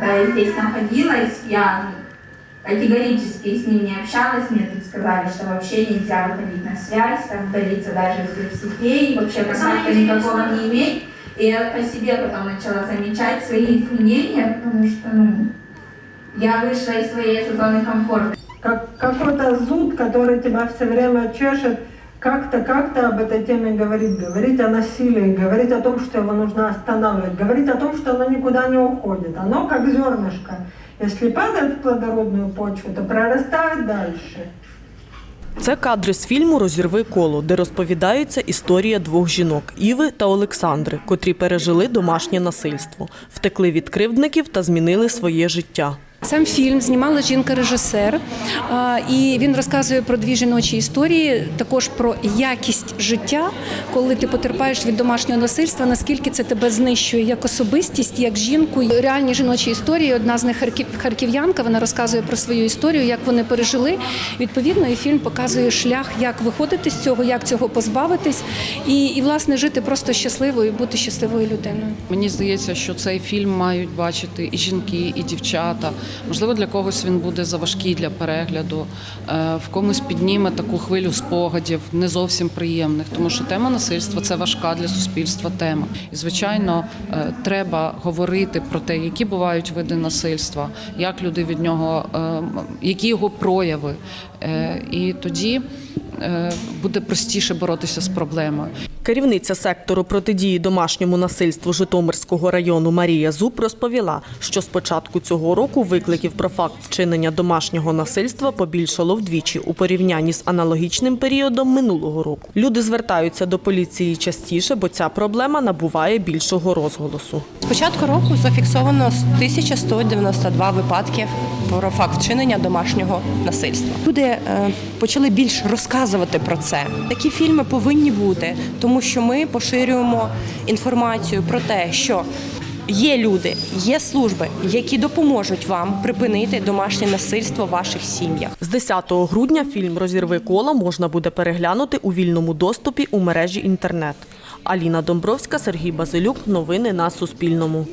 Когда я здесь находилась, я категорически с ним не общалась. Мне тут сказали, что вообще нельзя выходить на связь, там удалиться даже из соцсетей, вообще контакта никакого не иметь. И я по себе потом начала замечать свои изменения, потому что ну, я вышла из своей зоны комфорта. как какой-то зуд, который тебя все время чешет, как-то, как-то об этой теме говорить, говорить о насилии, говорить о том, что его нужно останавливать, говорить о том, что оно никуда не уходит. Оно как зернышко. Если падает в плодородную почву, то прорастает дальше. Це кадри з фільму Розірви коло, де розповідається історія двох жінок Іви та Олександри, котрі пережили домашнє насильство, втекли від кривдників та змінили своє життя. Сам фільм знімала жінка-режисер, і він розказує про дві жіночі історії, також про якість життя, коли ти потерпаєш від домашнього насильства, наскільки це тебе знищує як особистість, як жінку. Реальні жіночі історії. Одна з них харків, харків'янка. Вона розказує про свою історію, як вони пережили. Відповідно, і фільм показує шлях, як виходити з цього, як цього позбавитись, і, і власне жити просто щасливою, бути щасливою людиною. Мені здається, що цей фільм мають бачити і жінки, і дівчата. Можливо, для когось він буде заважкий для перегляду, е, в комусь підніме таку хвилю спогадів, не зовсім приємних, тому що тема насильства це важка для суспільства тема. І звичайно, е, треба говорити про те, які бувають види насильства, як люди від нього, е, які його прояви. І тоді буде простіше боротися з проблемою. Керівниця сектору протидії домашньому насильству Житомирського району Марія Зуб розповіла, що з початку цього року викликів про факт вчинення домашнього насильства побільшало вдвічі у порівнянні з аналогічним періодом минулого року. Люди звертаються до поліції частіше, бо ця проблема набуває більшого розголосу. З початку року зафіксовано 1192 випадки про факт вчинення домашнього насильства. Люди е, почали більш розказувати про це. Такі фільми повинні бути, тому що ми поширюємо інформацію про те, що є люди, є служби, які допоможуть вам припинити домашнє насильство в ваших сім'ях. З 10 грудня фільм Розірви кола можна буде переглянути у вільному доступі у мережі інтернет. Аліна Домбровська, Сергій Базилюк. Новини на Суспільному.